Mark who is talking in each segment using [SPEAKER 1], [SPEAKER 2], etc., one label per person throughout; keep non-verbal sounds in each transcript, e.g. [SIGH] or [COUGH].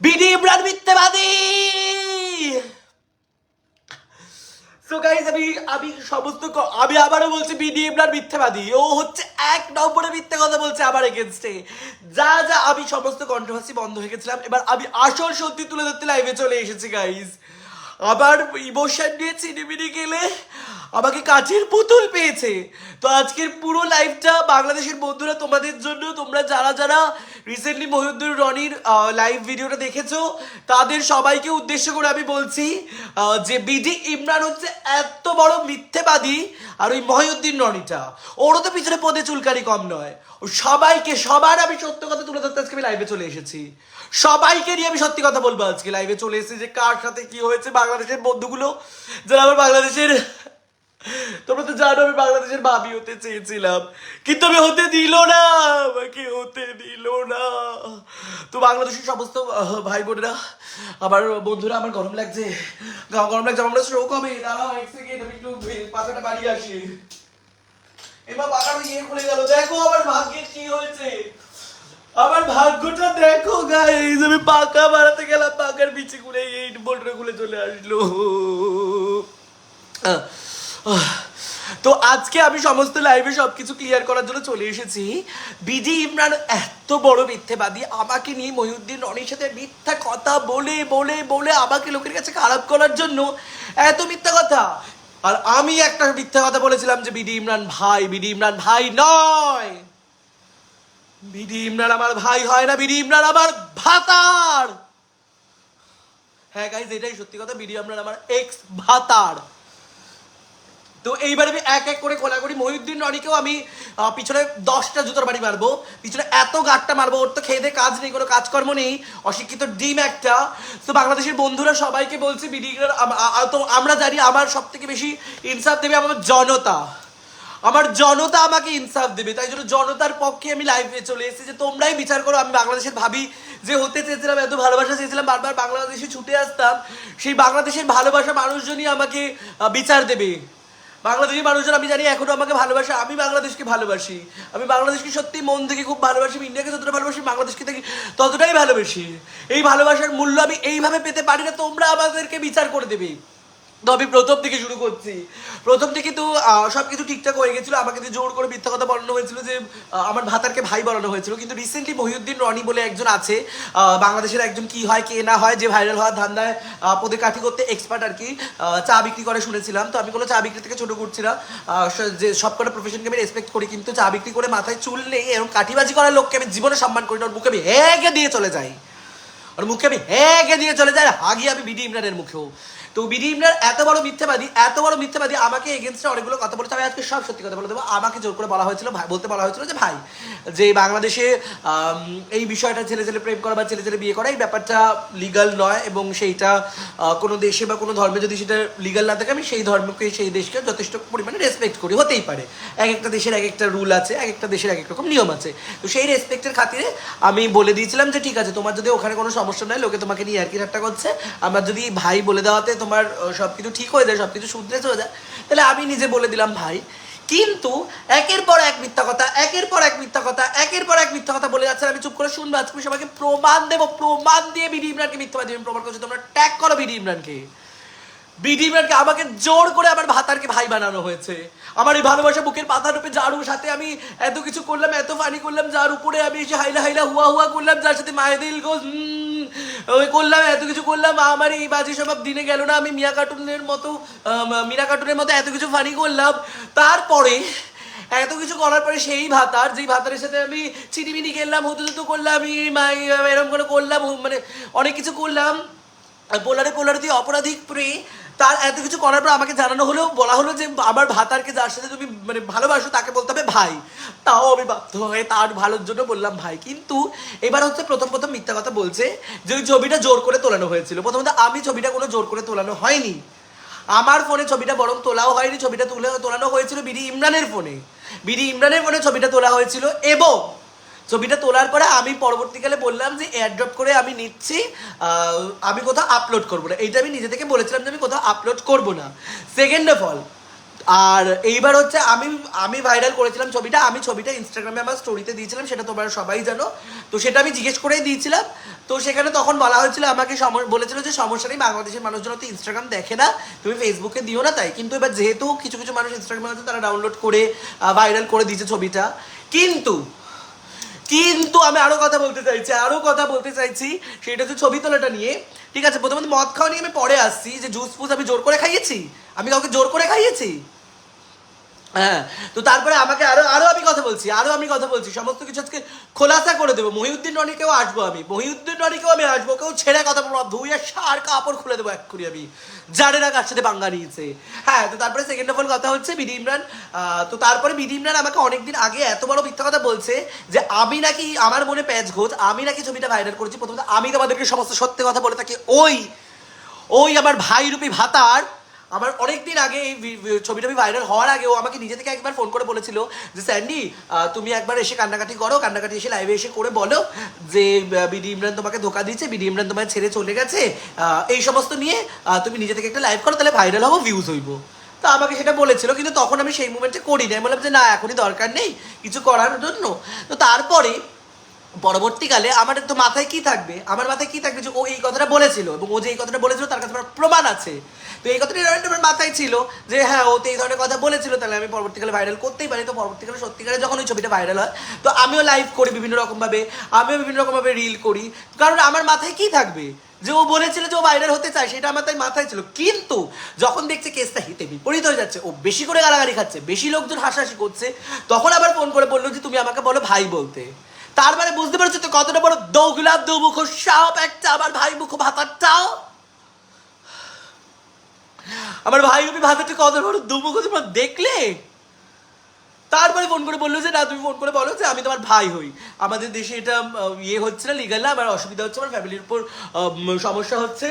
[SPEAKER 1] BD Imran মিথ্যেবাদী। So guys আমি আমি সমস্ত আমি আবারও বলছি বিডি ইমরান মিথ্যেবাদী। ও হচ্ছে এক নম্বরে মিথ্যে কথা বলছে আমার এগেনস্টে যা যা, আমি সমস্ত কন্ট্রোভার্সি বন্ধ হয়ে গেছিলাম। এবার আমি আসল সত্যি তুলে ধরতে লাইভে চলে এসেছি গাইজ আবার ইমোশন নিয়ে চিনিমিনি গেলে আমাকে কাছের পুতুল পেয়েছে। তো আজকের পুরো লাইভটা বাংলাদেশের বন্ধুরা তোমাদের জন্য, তোমরা যারা যারা রিসেন্টলি মহিউদ্দিন রনির লাইভ ভিডিওটা দেখেছ, তাদের সবাইকে উদ্দেশ্য করে আমি বলছি যে বিডি ইমরান হচ্ছে এত বড় মিথ্যেবাদী, আর ওই মহিউদ্দিন রনিটা। ওরও তো পিছনে পদে চুলকারি কম নয়। সবাইকে, সবার আমি সত্য কথা তুলে ধরতে আজকে আমি লাইভে চলে এসেছি। সবাইকে নিয়ে আমি সত্যি কথা বলব আজকে লাইভে চলে এসেছি যে কার সাথে কি হয়েছে বাংলাদেশের বন্ধুগুলো, যারা আমার বাংলাদেশের তোমরা তো জানো আমি বাংলাদেশের ভাবি হতে চেয়েছিলাম। কিন্তু আমি হতে দিল না, আমাকে হতে দিল না। তো বাংলাদেশের সমস্ত ভাই বোনেরা আমার বন্ধুরা, আমার গরম লাগছে। গরম লাগছে, আমরা শো কবে দাঁড়াও, এক সেকেন্ড আমি একটু বে- পাখাটা বাড়িয়ে আসি। এবার পাখাটা ইয়ে খুলে গেল। দেখো আমার ভাগ্যের কি হয়েছে। আমার ভাগ্যটা দেখো গাইজ আমি পাকা বাড়াতে গেলাম পাকার বিচে খুলে এই বোল্টটা খুলে চলে আসলো। তো আজকে আমি সমস্ত লাইভে সবকিছু ক্লিয়ার করার জন্য চলে এসেছি। বিডি ইমরান এত বড় মিথ্যেবাদী, আমাকে নিয়ে মহিউদ্দিন রনির সাথে মিথ্যা কথা বলে বলে বলে আমাকে লোকের কাছে খারাপ করার জন্য এত মিথ্যা কথা। আর আমি একটা মিথ্যা কথা বলেছিলাম যে বিডি ইমরান ভাই বিডি ইমরান ভাই নয়। বিডি ইমরান আমার ভাই হয় না বিডি ইমরান আমার ভাতার। হ্যাঁ গাইজ এটাই সত্যি কথা বিডি ইমরান আমার এক্স ভাতার তো এইবার আমি এক এক করে কোলা করি। মহিউদ্দিন রনিকেও আমি পিছনে দশটা জুতোর বাড়ি মারবো। পিছনে এত গাটটা মারবো, ওর তো খেয়ে কাজ নেই, কোনো কাজকর্ম নেই। অশিক্ষিত ডিম একটা। তো বাংলাদেশের বন্ধুরা সবাইকে বলছে বিডি ইমরান আম- আ- আ- তো আমরা জানি আমার সব থেকে বেশি ইনসাফ দেবে আমার জনতা। আমার জনতা আমাকে ইনসাফ দেবে, তাই জন্য জনতার পক্ষে আমি লাইভে চলে এসেছি। যে তোমরাই বিচার করো, আমি বাংলাদেশের ভাবি। যে হতে চেয়েছিলাম, এত ভালোবাসা চেয়েছিলাম, বারবার বাংলাদেশে ছুটে আসতাম। সেই বাংলাদেশের ভালোবাসা মানুষজনই আমাকে বিচার দেবে। বাংলাদেশি মানুষজন, আমি জানি এখনও আমাকে ভালোবাসে, আমি বাংলাদেশকে ভালোবাসি। আমি বাংলাদেশকে সত্যি মন থেকে খুব ভালোবাসি, আমি ইন্ডিয়াকে যতটা ভালোবাসি, বাংলাদেশকে থেকে ততটাই ভালোবাসি। এই ভালোবাসার মূল্য আমি এইভাবে পেতে পারি না, তোমরা আমাদেরকে বিচার করে দেবে। তো আমি প্রথম থেকে শুরু করছি। প্রথম থেকে তো সব কিছু ঠিকঠাক হয়ে গেছিল। আমাকে দিয়ে জোর করে মিথ্যা কথা বলানো হয়েছিল যে আমার ভাতারকে ভাই বলানো হয়েছিল। কিন্তু রিসেন্টলি মহিউদ্দিন রনি বলে একজন আছে বাংলাদেশের একজন কি হয়, কে না হয়, যে ভাইরাল হওয়ার ধান্দায় পদে কাঠি করতে এক্সপার্ট আর কি চা বিক্রি করে শুনেছিলাম। তো আমি কোনো চা বিক্রি থেকে ছোট করছি না। যে সব কটা প্রফেশনকে আমি রেসপেক্ট করি, কিন্তু চা বিক্রি করে মাথায় চুল নেই, এরকম কাঠিবাজি করার লোককে আমি জীবনে সম্মান করি না, ওর মুখে আমি হেগে দিয়ে চলে যাই। ওর মুখে আমি হেগে দিয়ে চলে যাই, আর হাগি আমি বিডি ইমরানের মুখেও। তো বিডি ইমরান, এত বড় মিথ্যাবাদী, এত বড় মিথ্যাবাদী, আমাকে এগেনস্টে অনেকগুলো কথা বলেছে। আমি আজকে সব সত্যি কথা বলে দেবো। আমাকে জোর করে বলা হয়েছিল, ভাই, বলতে বলা হয়েছিল যে, ভাই, যে বাংলাদেশে এই বিষয়টা ছেলে ছেলে প্রেম করা বা ছেলে ছেলে বিয়ে করা, এই ব্যাপারটা লিগাল নয় এবং সেইটা কোনো দেশে বা কোনো ধর্মে যদি সেটা লিগাল না থাকে, আমি সেই ধর্মকে, সেই দেশকে যথেষ্ট পরিমাণে রেসপেক্ট করি। হতেই পারে। এক একটা দেশের এক একটা রুল আছে, এক একটা দেশের এক এক রকম নিয়ম আছে। তো সেই রেসপেক্টের খাতিরে আমি বলে দিয়েছিলাম যে, ঠিক আছে, তোমার যদি ওখানে কোনো সমস্যা নয় লোকে তোমাকে নিয়ে আর কি ঠাট্টা করছে। আমার যদি ভাই বলে দেওয়াতে তোমার সব কিছু ঠিক হয়ে যায় সব কিছু শুধরে চলে যায়। তাহলে আমি নিজে বলে দিলাম, ভাই, কিন্তু একের পর এক মিথ্যা কথা, একের পর এক মিথ্যা কথা, একের পর এক মিথ্যা কথা বলে যাচ্ছে আমি চুপ করে শুনব। আজকে আমি সবাইকে প্রমাণ দেবো, প্রমাণ দিয়ে বিডি ইমরানকে মিথ্যাবাদী আমি প্রমাণ করছি। তোমরা ট্যাগ করো বিডি ইমরানকে। বিডি ইমরানকে আমাকে জোর করে আমার ভাতারকে ভাই বানানো হয়েছে। আমার এই ভালোবাসা বুকের পাতার উপরে জারুর সাথে আমি এত কিছু করলাম, এত ফানি করলাম, যার উপরে আমি এসে হাইলা হাইলা হুয়া হুয়া করলাম, যার সাথে মায়েদিল গোস ওই করলাম, এত কিছু করলাম, আমার এই বাজে স্বভাব দিনে গেল না, আমি মিয়া কার্টুনের মতো মিনা কার্টুনের মতো এত কিছু ফানি করলাম। তারপরে, এত কিছু করার পরে সেই ভাতার, যেই ভাতারের সাথে আমি চিনিমিনি খেললাম হুতু হুতু করলাম এরকম করে করলাম মানে অনেক কিছু করলাম। পোলারে পোলারে দিয়ে অপরাধিক প্রে তার এত কিছু করার পর আমাকে জানানো হলেও বলা হলো যে আমার ভাতারকে যার সাথে তুমি মানে ভালোবাসো তাকে বলতে হবে ভাই। তাও আমি বাধ্য হয়ে তার ভালোর জন্য বললাম ভাই। কিন্তু এবার হচ্ছে প্রথম প্রথম মিথ্যা কথা বলছে যে ওই ছবিটা জোর করে তোলানো হয়েছিল। প্রথমত আমি ছবিটা কোনো জোর করে তোলানো হয়নি। আমার ফোনে ছবিটা বরং তোলাও হয়নি। ছবিটা তুলে তোলানো হয়েছিল বিডি ইমরানের ফোনে। বিডি ইমরানের ফোনে ছবিটা তোলা হয়েছিল এবং ছবিটা তোলার পরে আমি পরবর্তীকালে বললাম যে এয়ারড্রপ করে আমি নিচ্ছি আমি কোথাও আপলোড করব না। এইটা আমি নিজে থেকে বলেছিলাম যে আমি কোথাও আপলোড করব না। সেকেন্ড অফ অল আর এইবার হচ্ছে আমি আমি ভাইরাল করেছিলাম ছবিটা, আমি ছবিটা ইনস্টাগ্রামে আমার স্টোরিতে দিয়েছিলাম, সেটা তোমরা সবাই জানো। তো সেটা আমি জিজ্ঞেস করেই দিয়েছিলাম। তো সেখানে তখন বলা হয়েছিল, আমাকে বলেছিল যে সমস্যা নেই, বাংলাদেশের মানুষজন তো ইনস্টাগ্রাম দেখে না, তুমি ফেসবুকে দিও না তাই। কিন্তু এবার যেহেতু কিছু কিছু মানুষ ইনস্টাগ্রামে আছে, তারা ডাউনলোড করে ভাইরাল করে দিয়েছে ছবিটা। কিন্তু কিন্তু আমি আরও কথা বলতে চাইছি, আরও কথা বলতে চাইছি, সেটা হচ্ছে ছবি তোলাটা নিয়ে। ঠিক আছে, প্রথমত মদ খাওয়া নিয়ে আমি পরে আসছি, যে জুস ফুস আমি জোর করে খাইয়েছি? আমি কাউকে জোর করে খাইয়েছি? হ্যাঁ তো তারপরে আমাকে আরও আরও আমি কথা বলছি, আরও আমি কথা বলছি। সমস্ত কিছু আজকে খোলাসা করে দেবো। মহিউদ্দিন রনিকেও আসব আমি। মহিউদ্দিন রনিকেও আমি আসব। কেউ ছেড়ে কথা বলব ধুয়ে সার কাপড় খুলে দেবো এক্ষুনি আমি। জানে না কার সাথে বাঙ্গা নিয়েছে। হ্যাঁ তো তারপরে সেকেন্ড অফ অল কথা হচ্ছে বিডি ইমরান। তো তারপরে বিডি ইমরান আমাকে অনেকদিন আগে এত বড় মিথ্যা কথা বলছে যে আমি নাকি, আমার মনে প্যাচ ঘোষ আমি নাকি ছবিটা ভাইরাল করেছি। প্রথমত আমি তোমাদেরকে সমস্ত সত্যি কথা বলে থাকি। ওই ওই আমার ভাই রূপী ভাতার আমার অনেক দিন আগে এই ভি- ভি- ছবি টবি ভাইরাল হওয়ার আগে ও আমাকে নিজে থেকে একবার ফোন করে বলেছিল যে, স্যান্ডি তুমি একবার এসে কান্নাকাটি করো, কান্নাকাটি এসে লাইভে এসে করে বলো যে বিডি ইমরান তোমাকে ধোকা দিয়েছে, বিডি ইমরান তোমায় ছেড়ে চলে গেছে এই সমস্ত নিয়ে তুমি নিজে থেকে একটা লাইভ করো, তাহলে ভাইরাল হব ভিউজ হইবো। তো আমাকে সেটা বলেছিল, কিন্তু তখন আমি সেই মুমেন্টে করি না বললাম যে, না, এখনই দরকার নেই, কিছু করার জন্য। তো তারপরে পরবর্তীকালে আমার তো মাথায় কি থাকবে? আমার মাথায় কি থাকবে যে ও এই কথাটা বলেছিল এবং ও যে এই কথাটা বলেছিল তার কাছে আমার প্রমাণ আছে। তো এই কথাটা আমার মাথায় ছিল যে হ্যাঁ ও তো এই ধরনের কথা বলেছিল, তাহলে আমি পরবর্তীকালে ভাইরাল করতেই পারি। তো পরবর্তীকালে সত্যিকারে যখন ওই ছবিটা ভাইরাল হয়, তো আমিও লাইভ করি বিভিন্ন রকমভাবে, আমিও বিভিন্ন রকমভাবে রিল করি। কারণ আমার মাথায় কি থাকবে? যে ও বলেছিল যে ও ভাইরাল হতে চায়, সেটা আমার তাই মাথায় ছিল। কিন্তু যখন দেখছে কেসটা হিতে বিপরীত হয়ে যাচ্ছে, ও বেশি করে গালাগালি খাচ্ছে, বেশি লোকজন হাসাহাসি করছে, তখন আবার ফোন করে বলল যে, তুমি আমাকে বলো ভাই বলতে। তার মানে বুঝতে পারছ তো কতটা বড় দৌগলা দুমুখ সাপ একটা আমার ভাই মুখ ভাতারটাও আমার ভাই রূপী ভাতারটা কত বড় দুমুখ তোমরা দেখলে? তারপরে ফোন করে বলল যে, না, তুমি ফোন করে বলো যে আমি তোমার ভাই হই। আমাদের দেশে এটা ইয়ে হচ্ছে না লিগাল না, আমার অসুবিধা হচ্ছে, আমার ফ্যামিলির উপর সমস্যা হচ্ছে।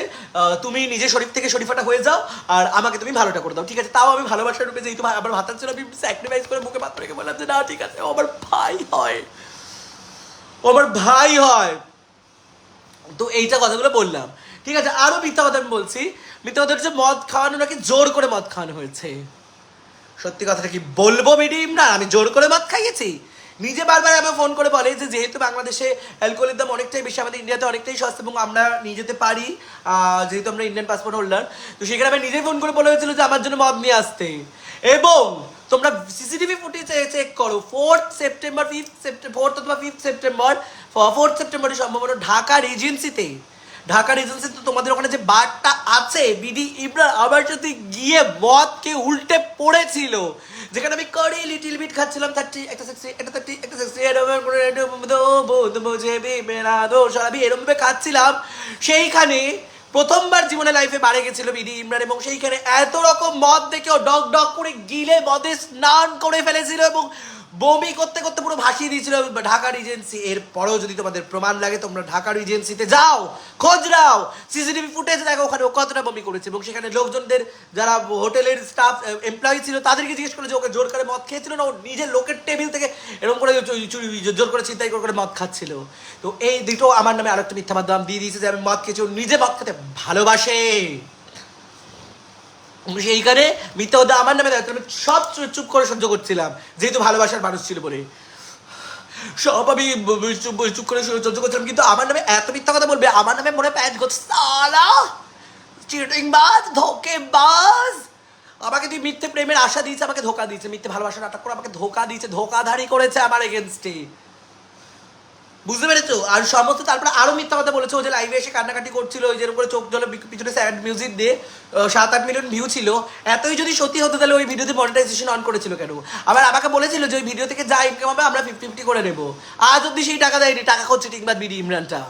[SPEAKER 1] তুমি নিজে শরীফ থেকে শরীফাটা হয়ে যাও আর আমাকে তুমি ভালোটা করে দাও, ঠিক আছে? তাও আমি ভালোবাসার রূপে যেহেতু আমার ভাতার ছিল আমি স্যাক্রিফাইস করে মুখে ভাত রেখে বললাম যে, না, ঠিক আছে আমার ভাই হয়। ও আমার ভাই হয়। তো এইটা কথাগুলো বললাম। ঠিক আছে, আরও মিথ্যা কথা আমি বলছি। মিথ্যা কথা হচ্ছে মদ খাওয়ানো নাকি জোর করে মদ খাওয়ানো হয়েছে। সত্যি কথাটা কি বলব বিডি ইমরান? আমি জোর করে মদ খাইয়েছি। নিজে বারবার আমার ফোন করে বলে যে যেহেতু বাংলাদেশে অ্যালকোহলের দাম অনেকটাই বেশি, আমাদের ইন্ডিয়াতে অনেকটাই সস্তা এবং আমরা নিয়ে যেতে পারি যেহেতু আমরা ইন্ডিয়ান পাসপোর্ট হোল্ডার তো সেখানে আমি নিজেই ফোন করে বলে হয়েছিল যে আমার জন্য মদ নিয়ে আসতে। এবং তোমরা সিসিটিভি ফুটেজে চেক করো fourth September fifth September fourth অথবা ফিফথ সেপ্টেম্বর ফোর্থ সেপ্টেম্বরে সম্ভবত ঢাকার এজেন্সিতে ঢাকার এজেন্সিতে তোমাদের ওখানে যে বারটা আছে বিডি ইমরান আবার যদি গিয়ে মদকে উল্টে পড়েছিল যেখানে আমি করে লিটিল বিট খাচ্ছিলাম থার্টি একটা সিক্সটি একটা থার্টি একটা এরকম করে এরকম দো বোধ মেরা দোষ আমি এরকম খাচ্ছিলাম সেইখানে প্রথমবার জীবনে লাইফে বাড়ে গেছিল বিডি ইমরান এবং সেইখানে এত রকম মদ দেখেও ডক ডক করে গিলে মদে স্নান করে ফেলেছিল এবং বমি করতে করতে পুরো ভাসিয়ে দিয়েছিল ঢাকার এজেন্সি। এর পরেও যদি তোমাদের প্রমাণ লাগে, তোমরা ঢাকার এজেন্সিতে যাও, খোঁজ নাও। সিসিটিভি ফুটেজ দেখো ওখানে ও কতটা বমি করেছে। এবং সেখানে লোকজনদের যারা হোটেলের স্টাফ এমপ্লয়ি ছিল, তাদেরকে জিজ্ঞেস করে যে ওকে জোর করে মদ খেয়েছিল না? ও নিজের লোকের টেবিল থেকে এরকম করে জোর করে চিন্তাই করে মদ খাচ্ছিল। তো এই দুটো আমার নামে আরেকটা মিথ্যা মাধ্যম দিয়ে দিয়েছে যে, আমি মদ খেয়েছি, ও নিজে মদ খেতে ভালোবাসে। সেইখানে মিথ্যা কথা আমার নামে দেয় সব চুপ- করে সহ্য করছিলাম, যেহেতু ভালোবাসার মানুষ ছিল বলে। সব আমি চুপ করে সহ্য করছিলাম, কিন্তু আমার নামে এত মিথ্যা কথা বলবে, আমার নামে মনে প্যাচ করছে বাজ ধোকে বাজ আমাকে তুই মিথ্যে প্রেমের আশা দিয়েছে, আমাকে ধোকা দিয়েছে, মিথ্যে ভালোবাসার নাটক করে আমাকে ধোকা দিয়েছে ধোকাধারি করেছে আমার এগেনস্টে বুঝতে পেরেছ? আর সমস্ত তারপরে আরও মিথ্যা কথা বলেছে যে লাইভে এসে কান্নাকাটি করছিল, ওই যেরকম উপরে চোখ জলে পিছনে স্যাড মিউজিক দিয়ে সাত আট মিলিয়ন ভিউ ছিল। এতই যদি সত্যি হতো, তাহলে ওই ভিডিওতে মনিটাইজেশন অন করেছিল কেন? আবার আমাকে বলেছিল যে ওই ভিডিও থেকে যা ইনকাম হবে, আমরা ফিফটি ফিফটি করে নেব। আজ অব্দি সেই টাকা দেয়নি, টাকা করছে টিকবাদ বিডি ইমরানটা।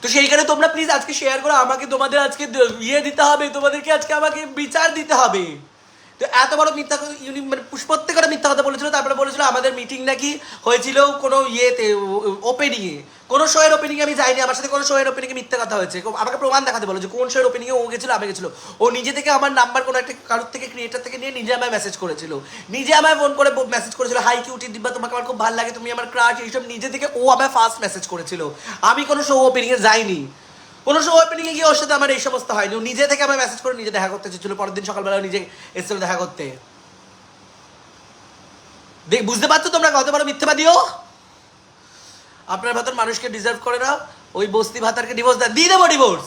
[SPEAKER 1] তো সেইখানে তোমরা প্লিজ আজকে শেয়ার করো, আমাকে তোমাদের আজকে ইয়ে দিতে হবে, তোমাদেরকে আজকে আমাকে বিচার দিতে হবে। তো এত বড় মিথ্যা ইউনি মানে প্রত্যেকটা মিথ্যা কথা বলেছিল, তারপরে বলেছিল আমাদের মিটিং নাকি হয়েছিল কোনো ইয়েতে ওপেনিংয়ে কোনো শোয়ের ওপেনিংয়ে আমি যাইনি, আমার সাথে কোনো শোয়ের ওপেনিংয়ে মিথ্যা কথা হয়েছে। আমাকে প্রমাণ দেখাতে বলো যে কোন শোয়ের ওপেনিংয়ে ও গেছিল, আমি গেছিল। ও নিজে থেকে আমার নাম্বার কোনো একটা কারোর থেকে ক্রিয়েটার থেকে নিয়ে নিজে আমায় মেসেজ করেছিল। নিজে আমায় ফোন করে মেসেজ করেছিল হাই কিউটি দিব্যা, তোমাকে আমার খুব ভালো লাগে, তুমি আমার ক্রাশ এইসব নিজে থেকে ও আমায় ফার্স্ট মেসেজ করেছিল। আমি কোনো শো ওপেনিংয়ে যাইনি। কোনো সময় ওপেনিংয়ে গিয়ে ওর সাথে আমার এই সমস্ত হয়নি। নিজে থেকে আমার মেসেজ করে নিজে দেখা করতে চেয়েছিল, পরের দিন সকালবেলা নিজে এসেছিল দেখা করতে। দেখ, বুঝতে পারছ তোমরা কত বড় মিথ্যেবাদীও আপনার ভেতর মানুষকে ডিজার্ভ করে না, ওই বস্তি ভাতারকে ডিভোর্স দেন। দিয়ে দেবো ডিভোর্স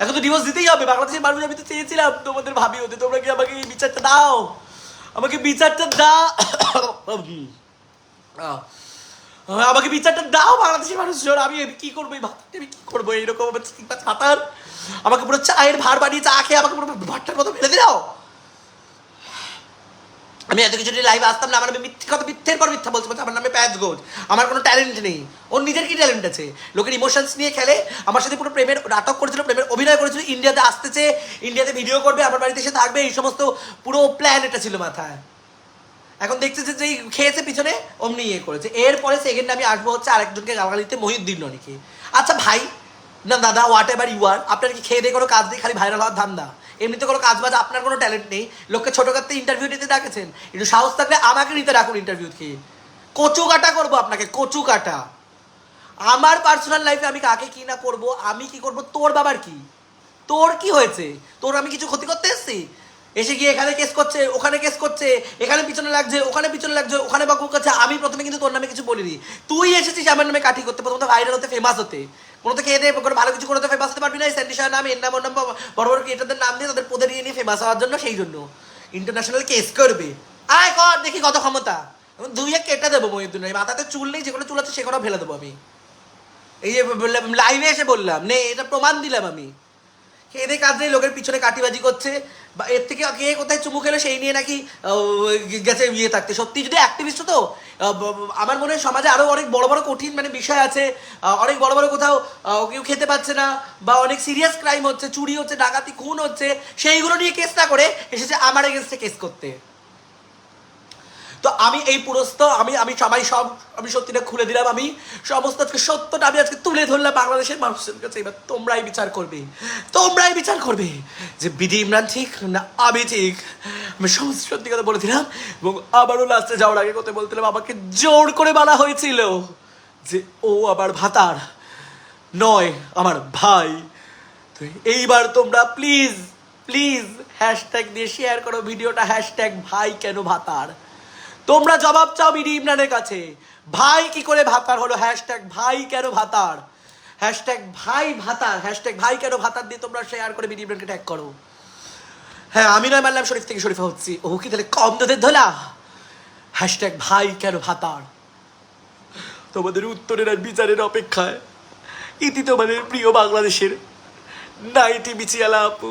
[SPEAKER 1] এখন তো ডিভোর্স দিতেই হবে। বাংলাদেশের মানুষ আমি তো চেয়েছিলাম তোমাদের ভাবি হতে। তোমরা কি আমাকে বিচারটা দাও? আমাকে বিচারটা দাও। [COUGHS] আমাকে বিচারটা দাও, বাংলাদেশের মানুষ আমি আমি কি করব এই ভাতারটা আমি কি করব? এইরকম ভাতার আমাকে পুরো চায়ের ভার বানিয়ে চা খেয়ে আমাকে পুরো ভাতটার মতো ফেলে দিলাও। আমি এত কিছু লাইভে আসতাম না, আমার নামে মিথ্যে কথা, মিথ্যের পর মিথ্যা বলতে পারছি আমার নামে প্যাচ গোজ আমার কোনো ট্যালেন্ট নেই। ওর নিজের কি ট্যালেন্ট আছে? লোকের ইমোশনস নিয়ে খেলে, আমার সাথে পুরো প্রেমের নাটক করেছিল, প্রেমের অভিনয় করেছিল ইন্ডিয়াতে আসতেছে ইন্ডিয়াতে ভিডিও করবে, আমার বাড়িতে এসে থাকবে, এই সমস্ত পুরো প্ল্যান এটা ছিল মাথায়। এখন দেখছে যে খেয়েছে পিছনে, অমনি ইয়ে করেছে। এরপরে সেকেন্ড আমি আসব হচ্ছে আরেকজনকে গালাগালিতে মহিউদ্দিন রনিকে। আচ্ছা ভাই, না দাদা হোয়াট এভার ইউ আর আপনার কি খেয়ে দিয়ে কোনো কাজ নেই, খালি ভাইরাল হওয়ার ধান্দা? এমনিতে কোনো কাজ বাজ আপনার কোনো ট্যালেন্ট নেই, লোককে ছোটো কাটতে ইন্টারভিউ নিতে ডাকেছেন। একটু সাহস থাকলে আমাকে নিতে রাখুন ইন্টারভিউ খেয়ে কচু কাটা করব আপনাকে, কচু কাটা। আমার পার্সোনাল লাইফে আমি কাকে কি না করব, আমি কি করব, তোর বাবার কি? তোর কি হয়েছে? তোর আমি কিছু ক্ষতি করতে এসেছি? এসে গিয়ে এখানে কেস করছে, ওখানে কেস করছে, এখানে পিছনে লাগছে, ওখানে পিছনে লাগছে, ওখানে বাকু করছে আমি প্রথমে কিন্তু তোর নামে কিছু বলিনি। তুই এসেছিস আমার নামে কাঠি করতে, প্রথমত ভাইরাল হতে ফেমাস হতে। কোনো তো খেয়ে দিয়ে কোনো ভালো কিছু করতে ফেমাস হতে পারবি না স্যান্ডিশার নাম, এর নাম, ওর নাম, বড় বড় ক্রিয়েটারদের নাম দিয়ে তাদের পদে নিয়ে ফেমাস হওয়ার জন্য সেই জন্য। ইন্টারন্যাশনাল কেস করবে। আয় কর, দেখি কত ক্ষমতা। দুই এক কেটে দেবো মহিউদ্দিন মাথাতে চুল নেই যেগুলো চুল আছে সেগুলো ফেলে দেবো আমি। এই যে লাইভে এসে বললাম, নে, এটা প্রমাণ দিলাম আমি। এদের কাজ নেই লোকের পিছনে কাটিবাজি করছে। বা এর থেকে কে কোথায় চুমু খেলে সেই নিয়ে নাকি গেছে ইয়ে থাকতে। সত্যি যদি অ্যাক্টিভিস্ট তো আমার মনে হয় সমাজে আরও অনেক বড় বড় কঠিন মানে বিষয় আছে অনেক বড় বড় কোথাও কেউ খেতে পাচ্ছে না বা অনেক সিরিয়াস ক্রাইম হচ্ছে, চুরি হচ্ছে, ডাকাতি, খুন হচ্ছে, সেইগুলো নিয়ে কেস না করে এসেছে আমার এগেনস্টে কেস করতে। তো আমি এই পুরস্ত, আমি আমি সবাই সব, আমি সত্যিটা খুলে দিলাম আমি। সমস্ত আজকে সত্যটা আমি আজকে তুলে ধরলাম বাংলাদেশের মানুষের কাছে। এবার তোমরাই বিচার করবে। তোমরাই বিচার করবে যে বিডি ইমরান ঠিক না আমি ঠিক। আমি সমস্ত সত্যি কথা বলেছিলাম এবং আবারও লাস্টে যাওয়ার আগে কথা বলছিলাম আমাকে জোর করে বলা হয়েছিল যে ও আবার ভাতার নয়, আমার ভাই। তো এইবার তোমরা প্লিজ প্লিজ হ্যাশট্যাগ দিয়ে শেয়ার করো ভিডিওটা হ্যাশট্যাগ ভাই কেন ভাতার? তোমরা জবাব চাও বিডি ইমরানের কাছে। ভাই কি করে ভাতার হলো? হ্যাশট্যাগ ভাই কেন ভাতার? হ্যাশট্যাগ ভাই ভাতার। হ্যাশট্যাগ ভাই কেন ভাতার দিয়ে তোমরা শেয়ার করে বিডি ইমরানকে ট্যাগ করো। হ্যাঁ আমি নয় মানলাম শরীফ থেকে শরীফা হচ্ছি। ও কি তাহলে কম তোদের ধোলা? হ্যাশট্যাগ ভাই কেন ভাতার? তোমাদের উত্তরের আর বিচারের অপেক্ষায়। ইতি তোমাদের প্রিয় বাংলাদেশের নাইটি বিচিয়ালা আপু।